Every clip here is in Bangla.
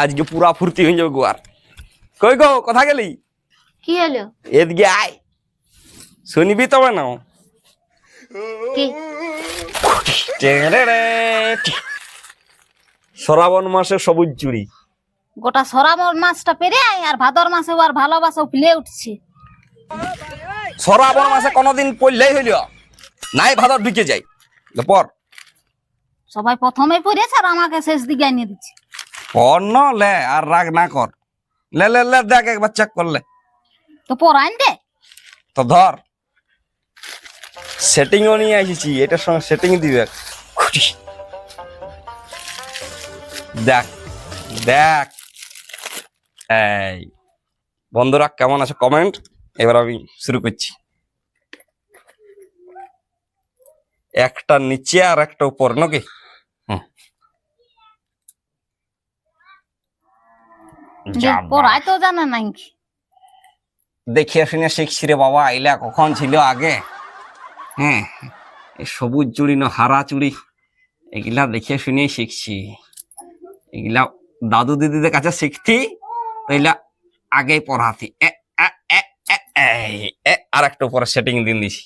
আজকে পুরা ফুর্তি হয়ে যাবে গোয়ার। কই গো কথা গেলি? কি হলো? এদিকে আয়। শুনবি তবে না শ্রাবণ মাসে সবুজ চুড়ি গোটা সরাবর মাসটা পেরে আর ভাদর মাসে আর ভালোবাসা ফুলে উঠছে। শ্রাবণ মাসে কোনোদিন পড়লেই হইল। নাই ভাদর ঢুকে যাই পর। সবাই প্রথমে পড়েছে আর আমাকে শেষ দিকে এনে দিচ্ছে। ন লে আর রাগ না কর। লে লে লে দেখ একবার চেক করলে। তো পড়াইন দে। তো ধর। সেটিংও নিয়ে এসেছি এটার সঙ্গে সেটিং দিবে। দেখ দেখ। এই বন্ধুরা কেমন আছে? কমেন্ট এবার আমি শুরু করছি। একটা নিচে আর একটা উপর নাকি হুম। যে যা পড়াই তো জানে নাই। দেখিয়ে শুনে শিখছি রে বাবা আইলা কখন ছিল আগে? হ্যাঁ সবুজ চুড়ি না হারা চুড়ি এগুলা দেখিয়ে শুনেই শিখছি। এগুলা দাদু দিদিদের কাছে শিখতি এগুলা আগেই পড়াতি। আর একটা উপরে সেটিং দিন দিছি।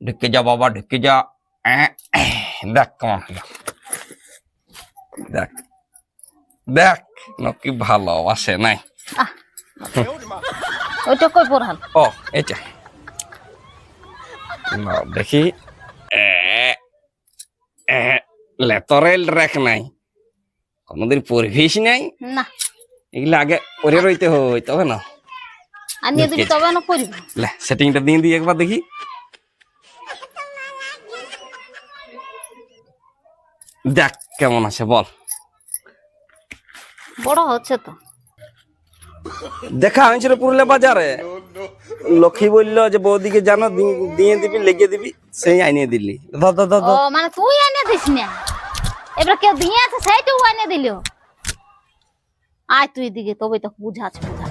ঢুকে যা বাবা ঢুকে যা। দেখ কেমন দেখ। দেখ। নাকি ভালোবাসে নাই। ওইটা কই পড়াল ও এটা না দেখি। এ, এ, লেতরেল রেখ নাই। কোনদিন পরিবেশ নাই? না। এগুলো আগে পরে রইতে হয় তবে না। আনিয়ে দিবি তবে না করবি লে সেটিংটা দিয়ে দিই একবার দেখি। দেখ কেমন আছে বল। বড় হচ্ছে তো। দেখা হয়েছিল পুরুলিয়া বাজারে। লক্ষ্মী বলল যে বৌদিকে জানো দিয়ে দিবি লেগে দিবি সেই আনিয়ে দিলি। মানে তুই আনিয়ে দিস না। এবার কেউ দিয়ে আছে সেইটাও আনিয়ে দিল। আয় তুই দিকে তবে তো বুঝাচ্ছে। বুঝা